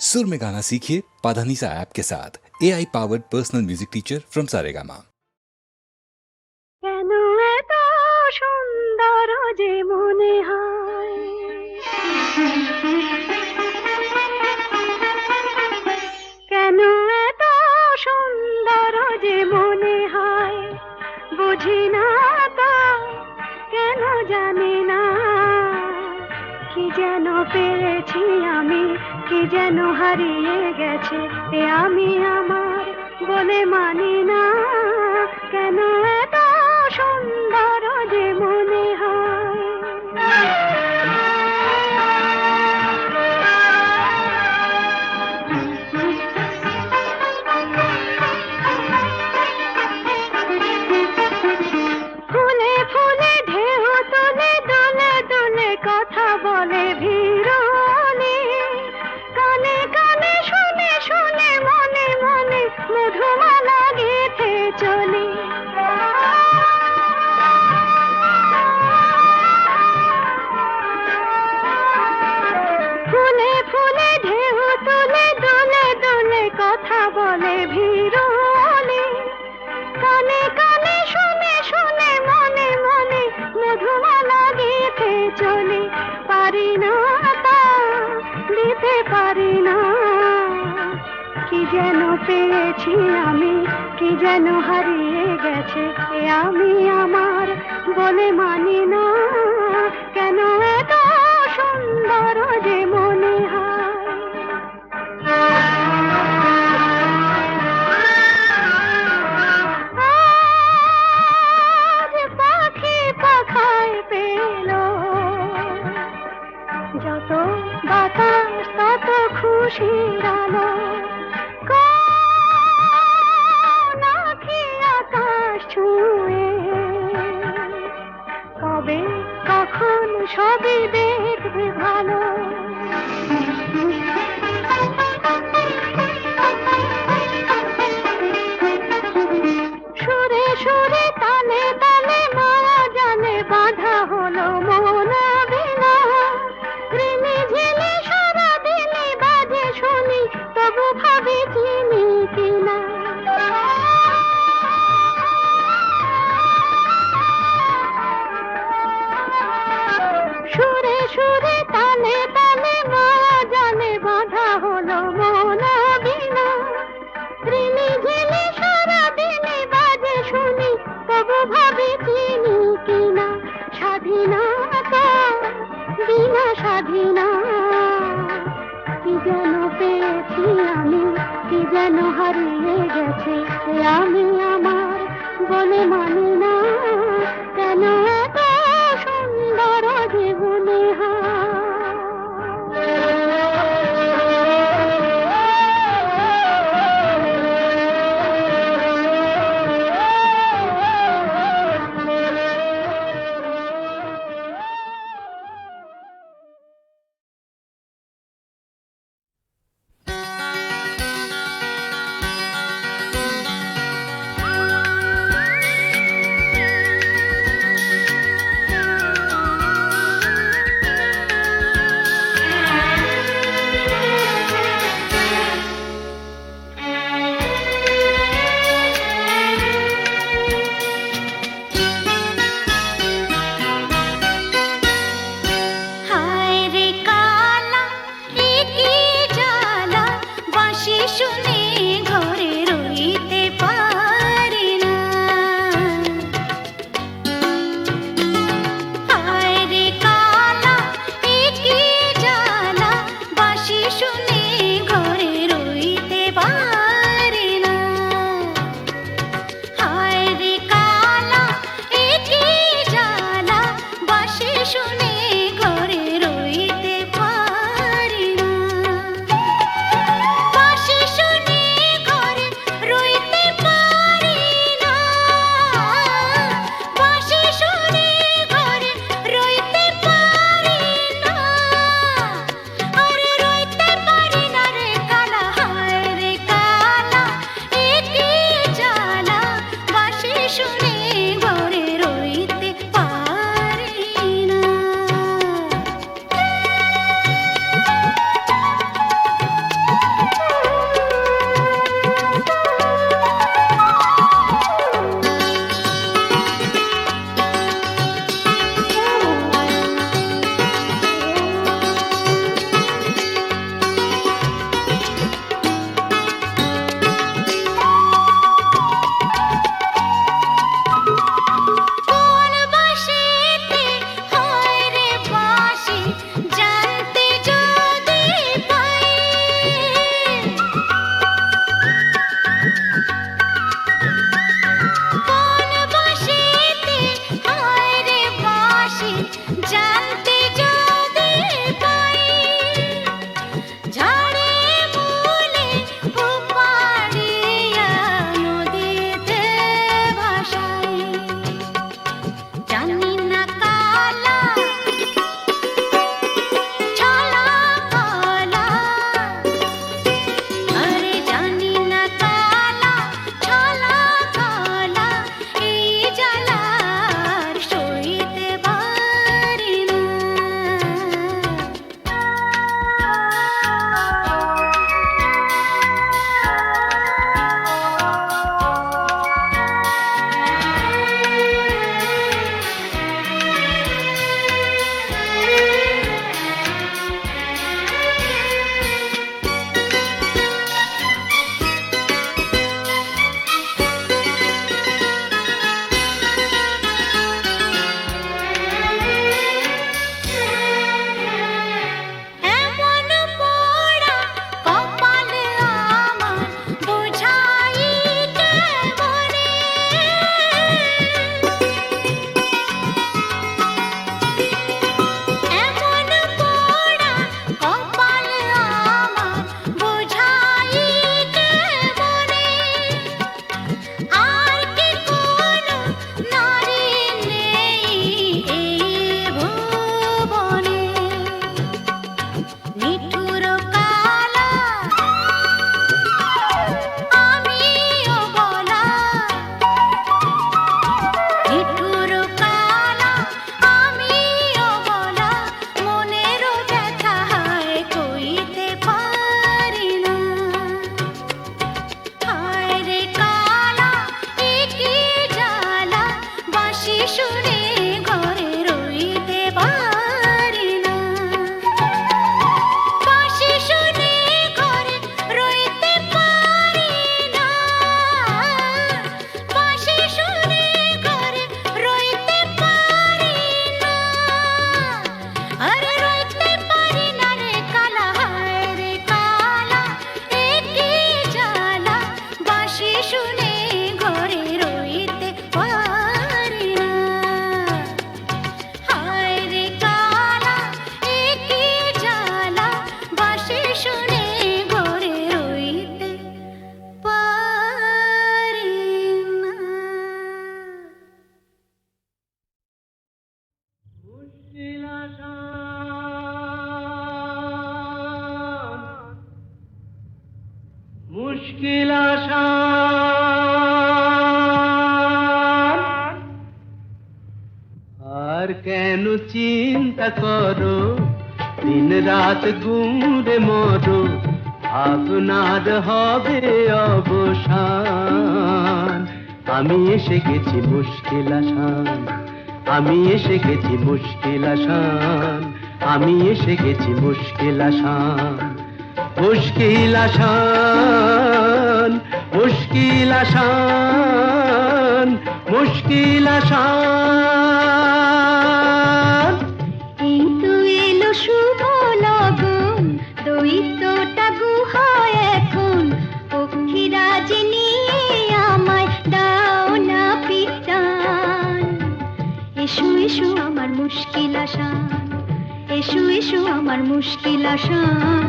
सुर में गाना सीखिए पाधानीसा ऐप के साथ। A I powered personal music teacher from Saregama সুন্দর যে মনে হয়? কেন এত সুন্দর যে মনে হয়? বুঝি না তো, কেন জানি না। কি যেন পেরেছি আমি? কি যেন হারিয়ে গেছে? এ আমি আমার বলে মানি না। কেন এত সুন্দর যেন পেয়েছি আমি? কি যেন হারিয়ে গেছে? এ আমি আমার বলে মানি না। কেন এত সুন্দর যে মন সবই দেখবে ভালো। আর কেন চিন্তা করো? দিন রাত গুমরে মরো। আপনার হবে অবসান। আমি এসে গেছি মুশকিল আসান। আমি এসে গেছি মুশকিল আসান। আমি এসে গেছি মুশকিল আসান। মুশকিল আসান। মুশকিল আসান মুশকিল আসান। এই তো এলো শুভ লগন, দৈত্যটা গুহায় এখন। পক্ষীরাজ নিয়ে আমায় দাও না পিটান। এসো এসো আমার মুশকিল আসান, এসো এসো আমার মুশকিল আসান,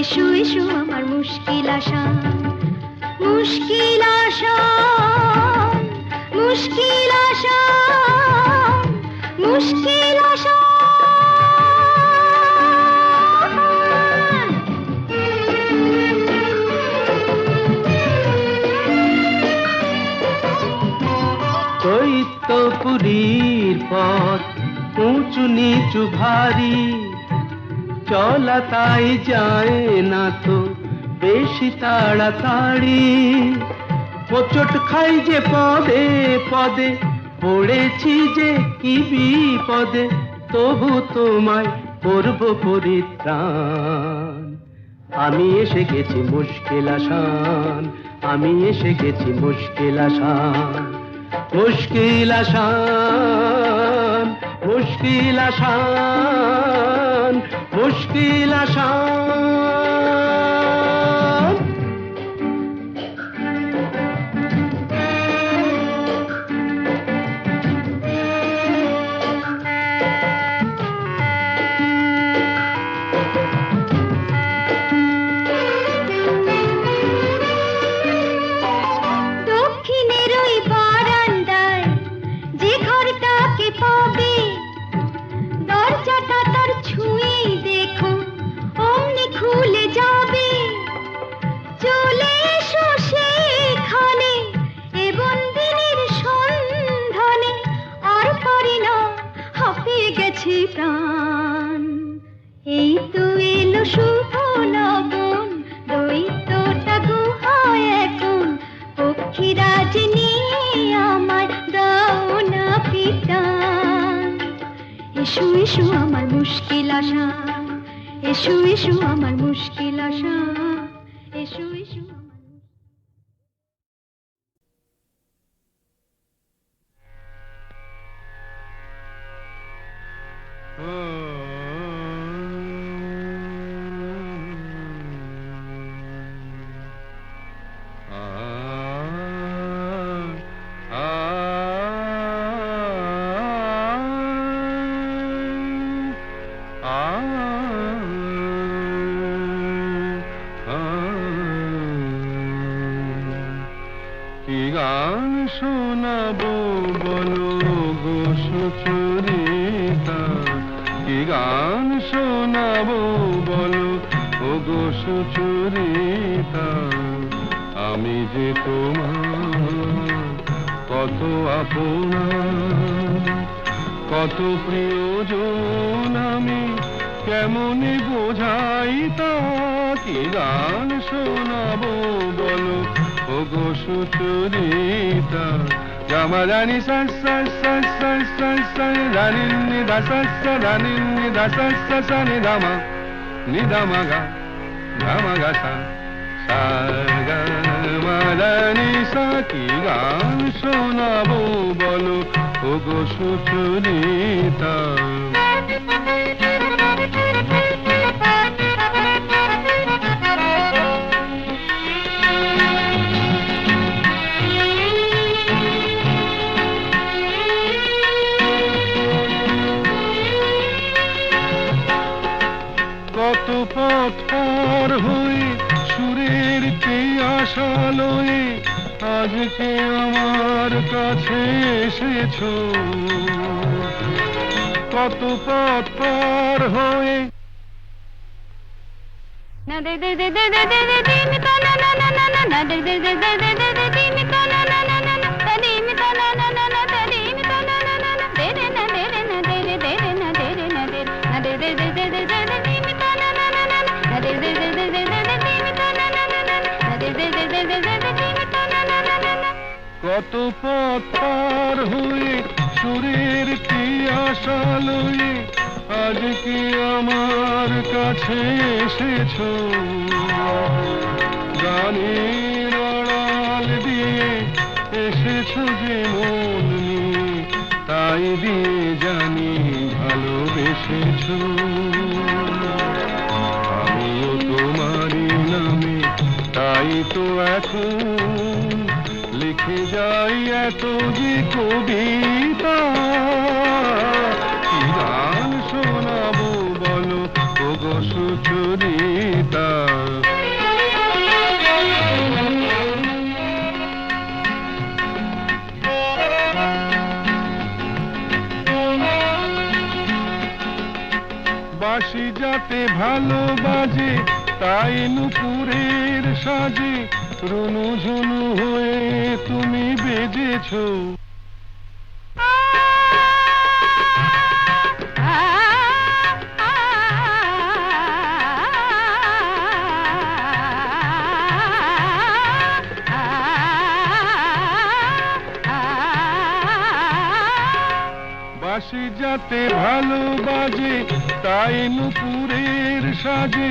এসো এসো আমার মুশকিল আসান। মুশকিল আসান মুশকিল মুশকিল দৈত্যপুরীর পথ উঁচু নিচু ভারী চলা তাই যায় না তো। বেশি তাড়াতাড়ি। হোচট খাই যে পদে পদে, পড়েছি যে কি বিপদে, তবু তোমায় করব পরিত্রাণ। আমি এসে গেছি মুশকিল আসান, আমি এসে গেছি মুশকিল আসান। মুশকিল আসান মুশকিল আসান মুশকিল আসান। গেছে প্রাণ। এই তো এলো শুভ লগন দৈত্যটা গুহায় এখন। পক্ষীরাজ নিয়ে আমার দাও না পিটান এসো এসো আমার মুশকিল আশা। এসো এসো আমার মুশকিল আশা। শোনাবো, বলো গো সুচরিতা, কি গান শোনাবো, বলো ও গো সুচরিতা। আমি যে তোমার কত আপনা, কত প্রিয়জন, আমি কেমনে বোঝাই তা? কি গান শোনাবো, বলো গো সুচরিতা জামা রানী রানী নিদা রানী নিদা সা নিদামা নিদামা গা গামা গা সা রানী সা, কি গান শোনাবো বলো ও গো সুচরিতা। আশা আজকে আমার কাছে এসেছ কত পথ পার হয়ে না দে দে দে দে দে দে দিন না না না না না না দে দে দে দে দে কত পথ পার হয়ে সুরের তিয়াসা লয়ে আজ কি আমার কাছে এসেছ? গানের আড়াল দিয়ে এসেছ যে মন তাই দিয়ে জানি ভালোবেসেছো। আমিও তোমারই নামে, তাই তো এখন লিখে যাই এত যে কবিতা গান শোনাবো বলো? ও গো সুচরিতা। বাসি যাতে ভালো বাজে তাই নুপুরের সাজে রুনু ঝুনু হয়ে তুমি বেজেছো। বাসি যাতে ভালো বাজে তাই নুপুরের সাজে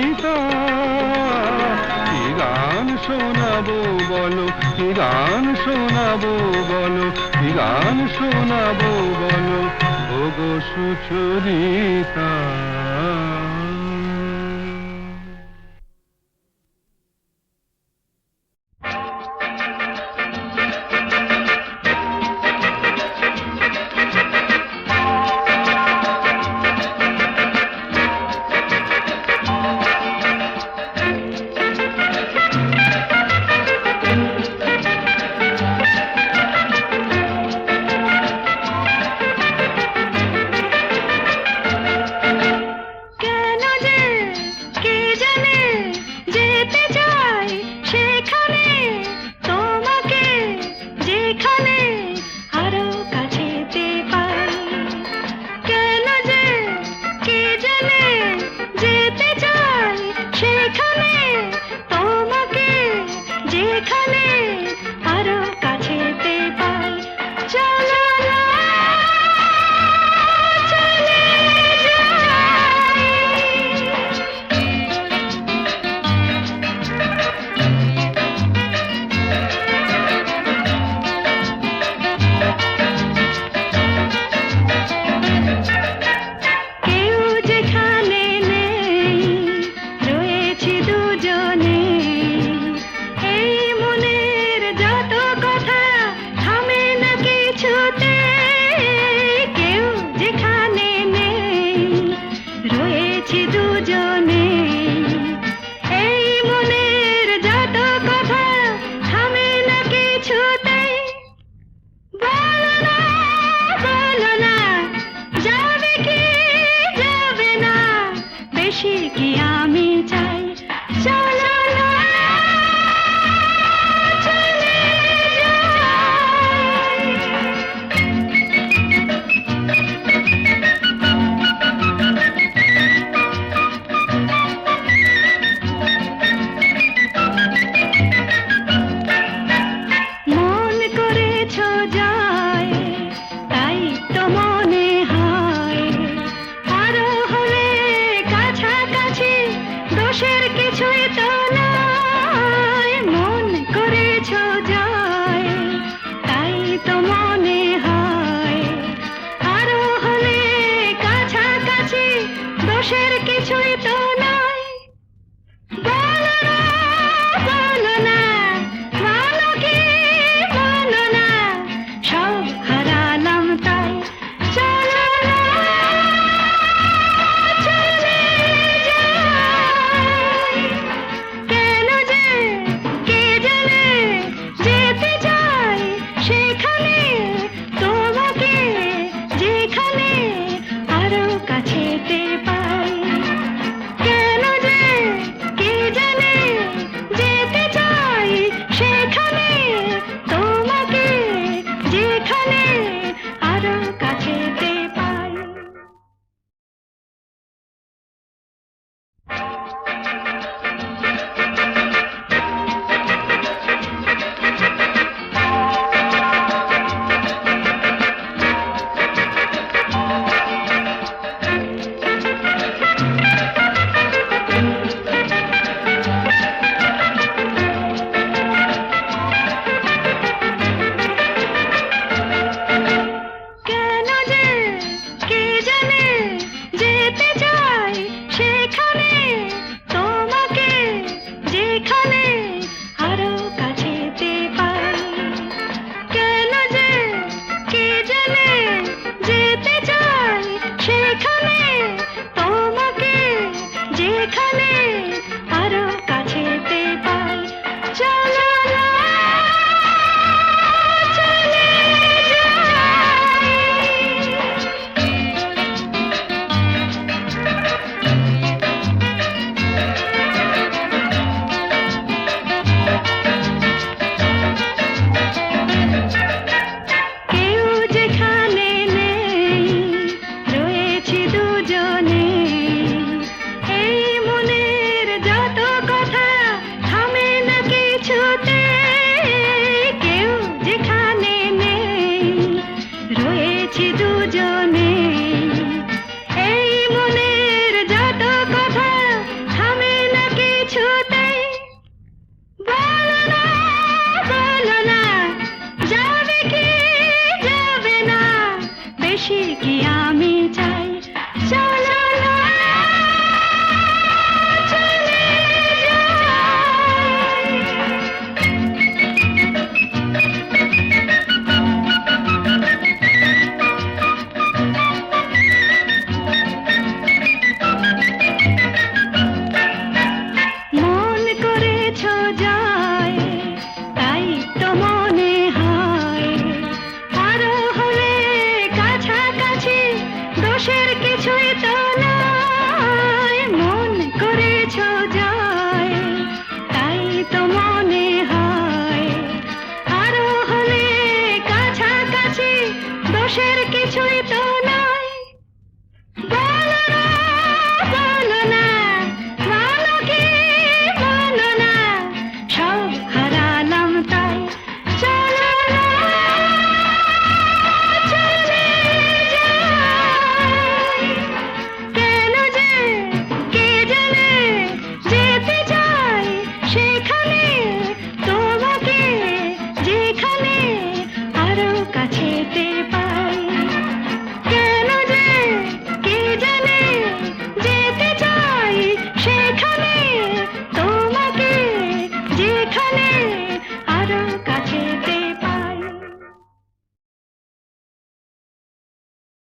শোনাবো বলো কি গান শোনাবো বলো কি গান শোনাবো বলো? ও গো সুচরিতা। to you.